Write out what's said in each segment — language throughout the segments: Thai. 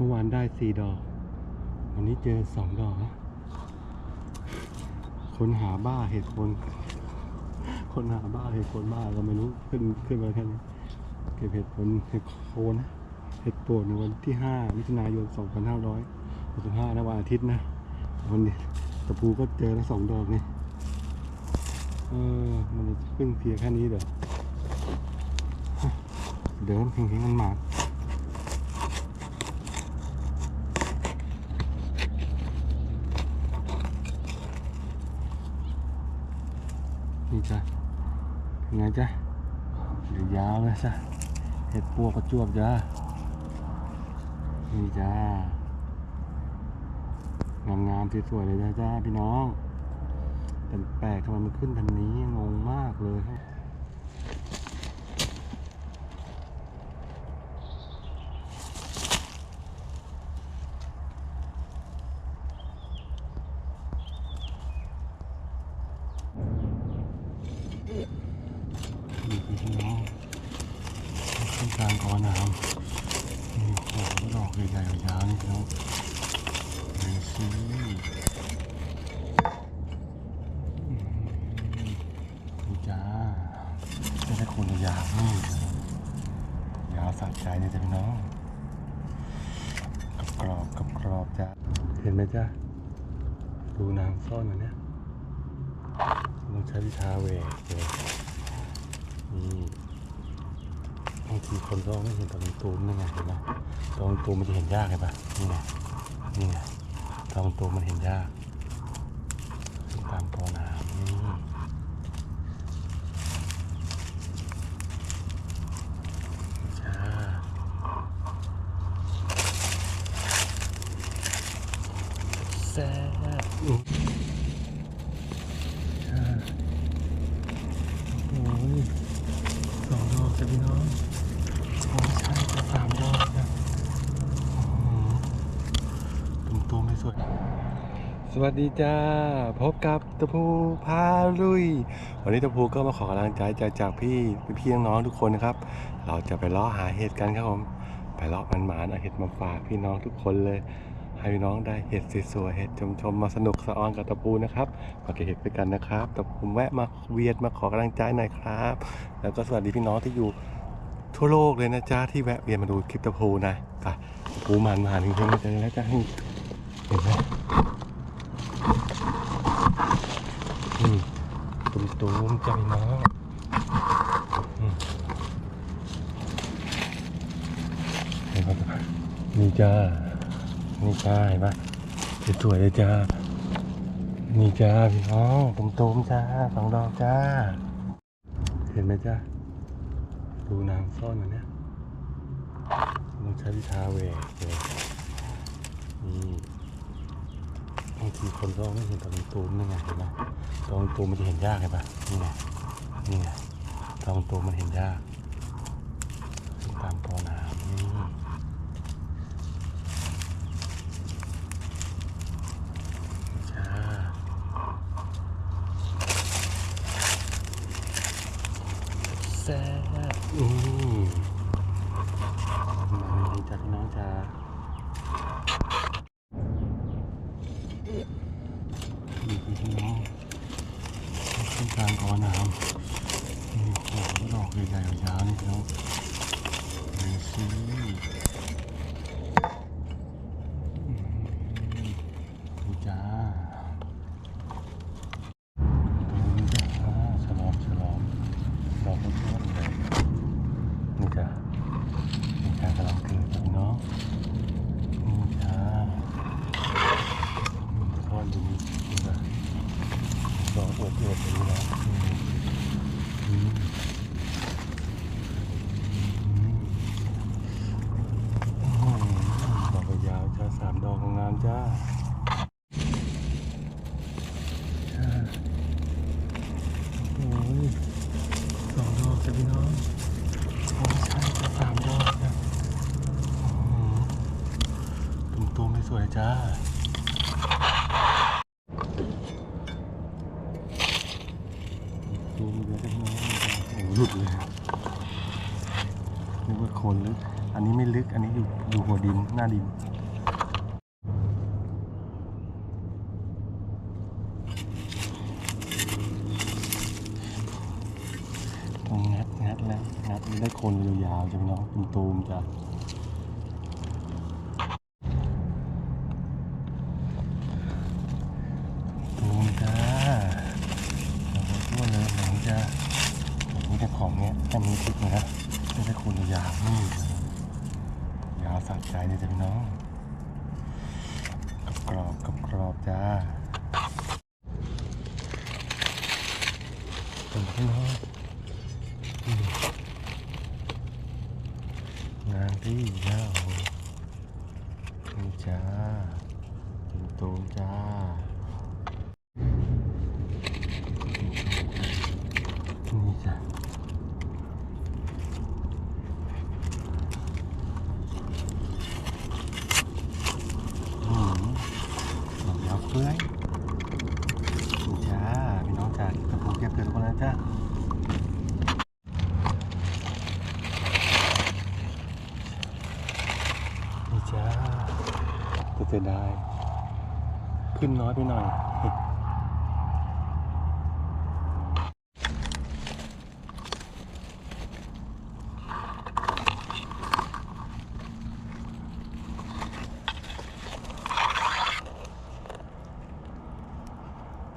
เมื่อวานได้สี่ดอก วันนี้เจอสองดอกนะคนหาบ้าเหตุผล คนหาบ้าเหตุผลบ้าก็ไม่รู้ขึ้นขึ้นมาแค่นี้เก็บเหตุผลเห็ดโคนนะเห็ดปวดในวันที่ห้ามิถุนายนสองพันห้าร้อยหกสิบห้านะวันอาทิตย์นะวันนี้ตะปูก็เจอแล้วสองดอกนี่เออมันจะขึ้นเพียงแค่นี้เดี๋ยวเดินเพียงๆกันมา จ้ะไงจ้ะเดี๋ยวยาวเลยจ้ะเห็ดปัวกระจวบจ้ะนี่จ้างามๆสวยๆเลยจ้ะจ้าพี่น้องแต่แปลกทำไมมันขึ้นทันนี้งงมากเลยครับนี่คือพี่น้องขึ้น กลางกอน้ำนี่โอ้โหดอกใหญ่ๆยาวๆนี่พี่น้องดูสิอืมนี่จ้าไม่ใช่คนละยาวนี่ยาวสะใจนี่จ้ะพี่น้องกับกรอบกับกรอบจ้าเห็นไหมจ้าดูน้ำซ่อนอยู่เนี่ยต้องใช้วิชาเวกเลยนี่ บางทีคนก็ไม่เห็นตอนตูมนี่ไงเห็นไหมตอนตูมมันจะเห็นยากเลยปะนี่ไงนี่ไงตอนตูมมันเห็นยากตามตัวน้ำนี่จ้าแซ่บอื้อจ้าโอ้ยสองดอก จ้ะพี่น้องโอ้ยใช่จะสามดอกจ้ะตุ้มตุ้มไม่สวย สวัสดีจ้า พบกับตะพูพาลุย วันนี้ตะพูก็มาขอกำลังใจจากจากพี่พี่น้องทุกคนนะครับ เราจะไปลาะหาเห็ดกันครับผม ไปลาะมันหมานเอาเห็ดมาฝากพี่น้องทุกคนเลย ให้พี่น้องได้เห็ดสวยๆเห็ดชมๆมมาสนุกสะออนกับตะปูนะครับมาเก็บเห็ดด้วยกันนะครับตะปูแวะมาเวียนมาขอกำลังใจหน่อยครับ แล้วก็สวัสดีพี่น้องที่อยู่ทั่วโลกเลยนะจ้าที่แวะเวียนมาดูคลิปตะพูนะค่ะตะปูมันมาถึงเพื่อนเจอแล้วจ้าเห็นไหมตุ้มตุ้มใจเนาะอืมเห็นปะนี่จ้า นี่จ้าเห็นปะสวยๆเลยจ้า นี่จ้าพี่น้องตุ้มตุ้มจ้าสองดอกจ้า เห็นไหมจ้าดูน้ำซ่อนอยู่เนี่ยต้องใช้วิชาเวกเลยนี่บางทีคนก็ไม่เห็นตอนตูมนี่ไงเห็นไหมตอนตูมมันจะเห็นยากเห็นปะนี่ไงนี่ไงตอนตูมมันเห็นยากตามตัวน้ำนี่จ้าแซ่บอืมมาเลยจ้าพี่น้องจ้า นี่คือพี่น้อง ขึ้นกลางกอน้ำนี่โอ้โหดอกใหญ่ๆยาวนี่พี่น้องดูสิอืมนี่จ้าดูนี่จ้าอ่าฉลอมฉลอมดอกมันต้นเลยนี่จ้านี่จ้ากำลังเกิดพี่น้องนี่จ้า ทอดดูนี่นะลองอวดอวดดูนะอืมอืมอืมดอกยาวจ้าสามด อกของงามจ้าจ้าโอ้ยสองดอกจ้ะพี่น้องโอ้ยใช่จ้าสามดอกจ้ะตุ้มตุ้มๆไม่สวยจ้าดูมเยอะจังเลยโอ้โหลุดเลยนึกว่าโคนลึก อันนี้ไม่ลึก อันนี้อยู่อยู่หัวดิน หน้าดิน ดแล้วงัดได้ คนยาวๆจ้ะพี่น้องตูมจ้ะตูมจ้าเราก็ทั่วเลยหลังจ้ามีแต่ของเนี้ยถ้ามีคลิปนะไม่ได้คนยาวนี่ยาวสะใจเลยจ้ะพี่น้องกรอบกับกรอบจ้าเป็นพี่น้องางที่ยาวนี่จ้าเป็นตูจ้านี่จ้าอืมหอมยาวเฟ้ยนี่จ้าพี่น้องจ้าตะปูเก็บเกิดทุกคนนะจ้า นี่จ้าจะเสียดาย ขึ้นน้อยไปหน่อย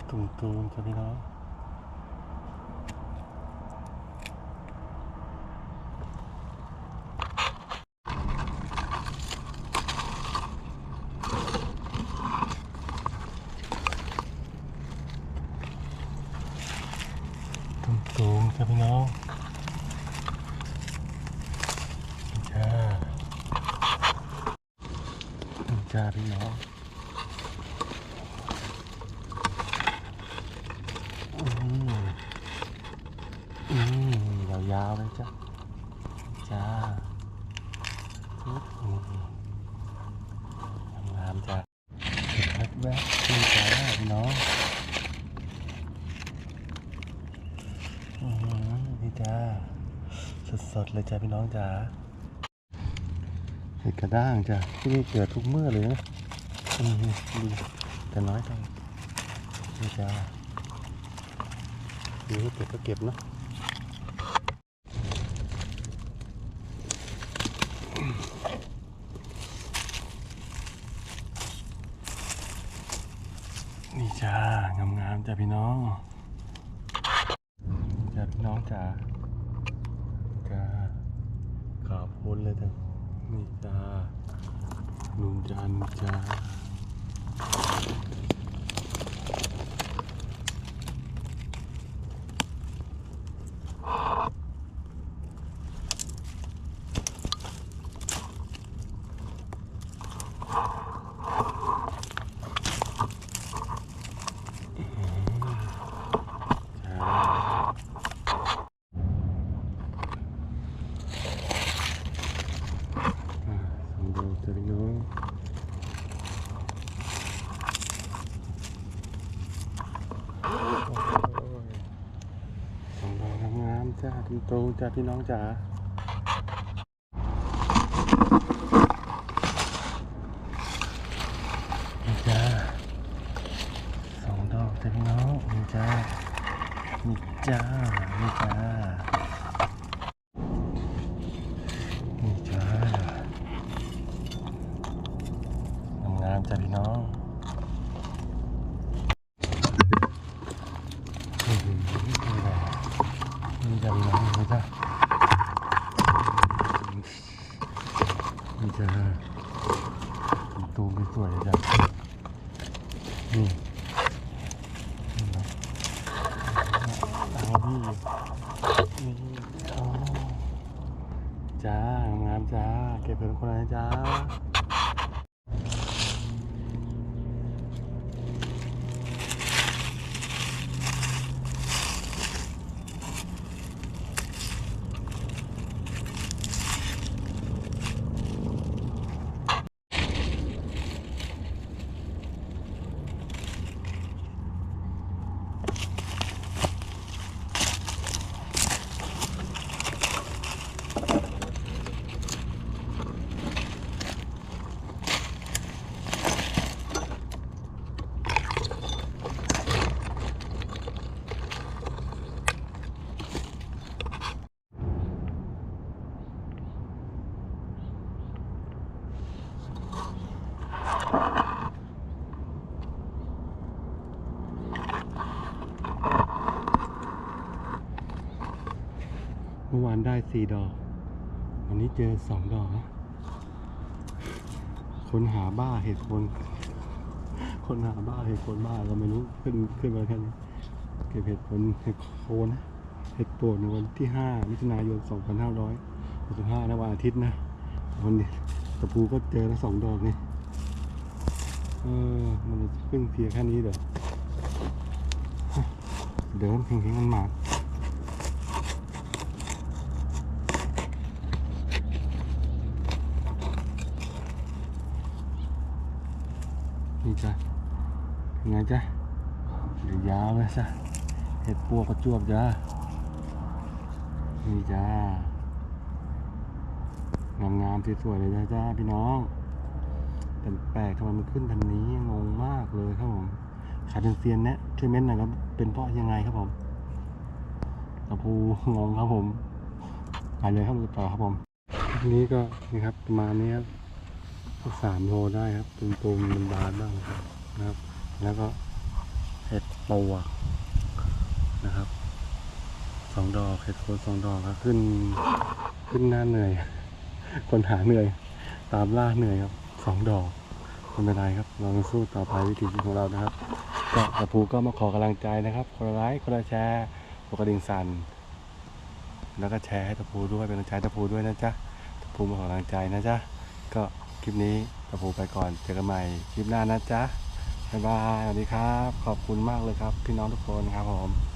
ตุ่มตูมๆจ้ะพี่น้อง ตุ่ม ตูมๆจ้ะพี่น้องจ้าจ้าพี่น้องอืมอืมยาวๆเลยจ้ะจ้าทุกอืมงามๆจ้ะเห็นแวบๆนี่จ้าพี่น้องอื จ้า สดๆเลยจ้ะพี่น้องจ้าเห็ดกระด้างจ้ะที่นี่เกิดทุกเมื่อเลยนะอืมดีแต่น้อยจังนี่จ้ามีให้เก็บก็เก็บเนาะนี่จ้างามๆจ้ะพี่น้องจ้ะพี่น้องจ้าจ้า ขอบคุณเลยทั้งนี่จ้านุ่นจันจ้า จ้าอ่าสำรวจจ้ะพี่น้องโอ้ยสำรวจงามๆจ้าทุก ตรงๆจ้าพี่น้องจ๋านี่จ้าสองดอกจ้ะพี่น้องนี่จ้านี่จ้านี่จ้านี่จ้างามจ้ะพี่น้องนี่จ้ะพี่น้อง นี่จ้ะนี่จ้าตูมสวยๆเลยจ้ะนี่เอาพี่นี่อ๋อจ้างามจ้า เก็บเป็นคนละจ้า อวานได้สี่ดอก วันนี้เจอสองดอกนะคนหาบ้าเหตุผล คนหาบ้าเหตุผลบ้าก็ไม่รู้ขึ้นขึ้นมาแค่นี้เก็บเหตุผลเห็ดโคนะเห็ดปรดในวันที่ห้ามิถุนายนสองพันห้าร้อยหกสิบห้านะวันอาทิตย์นะวันนี้ตะปูก็เจอแล้วสองดอกนี่เออมันจะขึ้นเพียงแค่นี้เดี๋ยวเดินเพียงๆกันมา นี่จ้ะเป็นไงจ้ะเดี๋ยวยาวเลยจ้ะเห็ดปัวกระจวบจ้ะนี่จ้างามๆสวยๆเลยจ้าพี่น้องแต่แปลกทำไมมันขึ้นทันนี้งงมากเลยครับผมขาเป็นเซียนแนะช่วยเม้นหน่อยครับเป็นเพราะยังไงครับผมตะพูงงครับผมไปเลยครับต่อครับผมนี้ก็นี่ครับประมาณนี้ครับ สามโลได้ครับตุ่มๆมันบานบ้างครับนะครับ แล้วก็เห็ดปวกนะครับสองดอกเห็ดโคนสองดอกครับขึ้นขึ้นหน้าเหนื่อย คนหาเหนื่อย ตามล่าเหนื่อยครับสองดอกไม่เป็นไรครับเราต้องสู้ต่อไปวิถีชีวิตของเรานะครับ ก็ตะปูก็มาขอกำลังใจนะครับ คนละไลค์คนละแชร์กดกระดิ่งสั่นแล้วก็แชร์ให้ตะปูด้วยเป็นกำลังใจตะปูด้วยนะจ๊ะตะปูมาขอกำลังใจนะจ๊ะก็ คลิปนี้ตะปูไปก่อน เจอกันใหม่คลิปหน้านะจ๊ะ บ๊ายบาย สวัสดีครับ ขอบคุณมากเลยครับ พี่น้องทุกคนครับผม